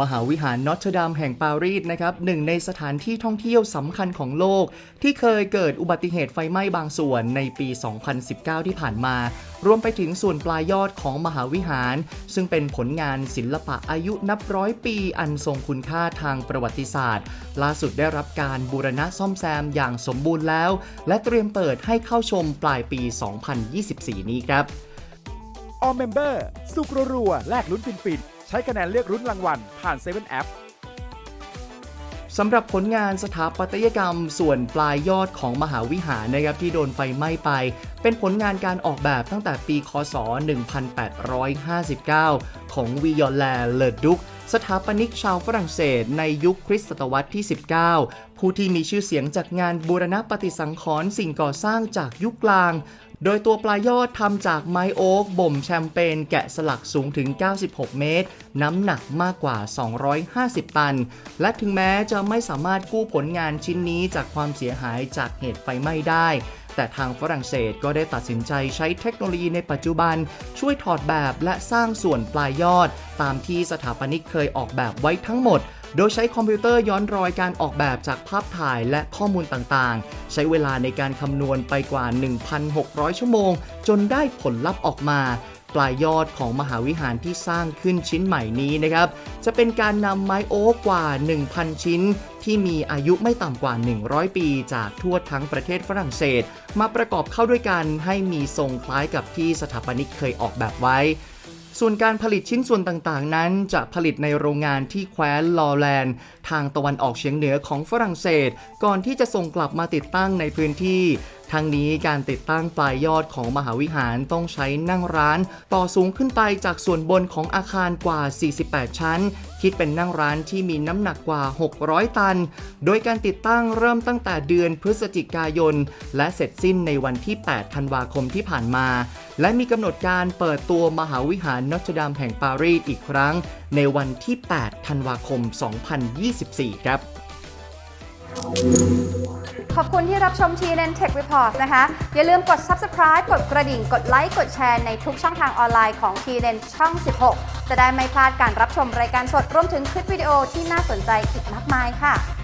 มหาวิหารนอตเทอร์ดามแห่งปารีสนะครับหนึ่งในสถานที่ท่องเที่ยวสำคัญของโลก ที่เคยเกิดอุบัติเหตุไฟไหม้บางส่วนในปี 2019 ที่ผ่านมา รวมไปถึงส่วนปลายยอดของมหาวิหาร ซึ่งเป็นผลงานศิลปะอายุนับร้อยปีอันทรงคุณค่าทางประวัติศาสตร์ ล่าสุดได้รับการบูรณะซ่อมแซมอย่างสมบูรณ์แล้ว และเตรียมเปิดให้เข้าชมปลายปี 2024 นี้ครับออมเมมเบอร์สุกรัวๆแลกลุ้นฟินๆ ใช้คะแนนเลือกรุ้นรางวัลผ่าน7 App สำหรับผลงานสถาปัตยกรรมส่วนปลายยอดของมหาวิหารนะครับที่โดนไฟไหม้ไป เป็นผลงานการออกแบบตั้งแต่ปีคศ 1859 ของวิยอลแลเลอดุกสถาปนิกชาวฝรั่งเศสในยุคคริสตศตวรรษที่ 19 ผู้ที่มีชื่อเสียงจากงานบูรณปฏิสังขรณ์สิ่งก่อสร้างจากยุคกลาง โดยตัวปลายยอดทำจากไม้โอ๊กบ่มแชมเปญแกะสลักสูงถึง 96 เมตร น้ำหนักมากกว่า 250 ตัน และถึงแม้จะไม่สามารถกู้ผลงานชิ้นนี้จากความเสียหายจากเหตุไฟไหม้ได้ แต่ทางฝรั่งเศสก็ได้ตัดสินใจใช้เทคโนโลยีในปัจจุบัน ช่วยถอดแบบและสร้างส่วนปลายยอด ตามที่สถาปนิกเคยออกแบบไว้ทั้งหมด โดยใช้คอมพิวเตอร์ย้อนรอยการออกแบบจากภาพถ่ายและข้อมูลต่างๆ ใช้เวลาในการคำนวณไปกว่า 1,600 ชั่วโมง จนได้ผลลัพธ์ออกมา ปลายยอดของมหาวิหารที่สร้างขึ้นชิ้นใหม่นี้นะครับ จะเป็นการนำไม้โอ๊กกว่า 1,000 ชิ้น ที่มีอายุไม่ต่ำกว่า 100 ปีจากทั่วทั้งประเทศฝรั่งเศส มาประกอบเข้าด้วยกันให้มีทรงคล้ายกับที่สถาปนิกเคยออกแบบไว้ ส่วนการผลิตชิ้นส่วนต่างๆ นั้นจะผลิตในโรงงานที่แคว้นลอแลนด์ ทางตะวันออกเฉียงเหนือของฝรั่งเศส ก่อนที่จะส่งกลับมาติดตั้งในพื้นที่ ทั้งนี้การติดตั้งปลายยอดของมหาวิหารต้องใช้นั่งร้าน ต่อสูงขึ้นไปจากส่วนบนของอาคารกว่า 48 ชั้น คิดเป็นนั่งร้านที่มีน้ำหนักกว่า 600 ตัน โดยการติดตั้งเริ่มตั้งแต่เดือนพฤศจิกายน และเสร็จสิ้นในวันที่ 8 ธันวาคมที่ผ่านมา และมีกำหนดการเปิดตัวมหาวิหารนอตดามแห่งปารีสอีกครั้ง ในวันที่ 8 ธันวาคม 2024 ครับ ขอบคุณที่รับชม TNN Tech Report นะคะ อย่าลืมกด subscribe กดกระดิ่ง กดไลค์ กดแชร์ในทุกช่องทางออนไลน์ของ TNN ช่อง 16 จะได้ไม่พลาดการรับชมรายการสดรวมถึงคลิปวิดีโอที่น่าสนใจอีกมากมายค่ะ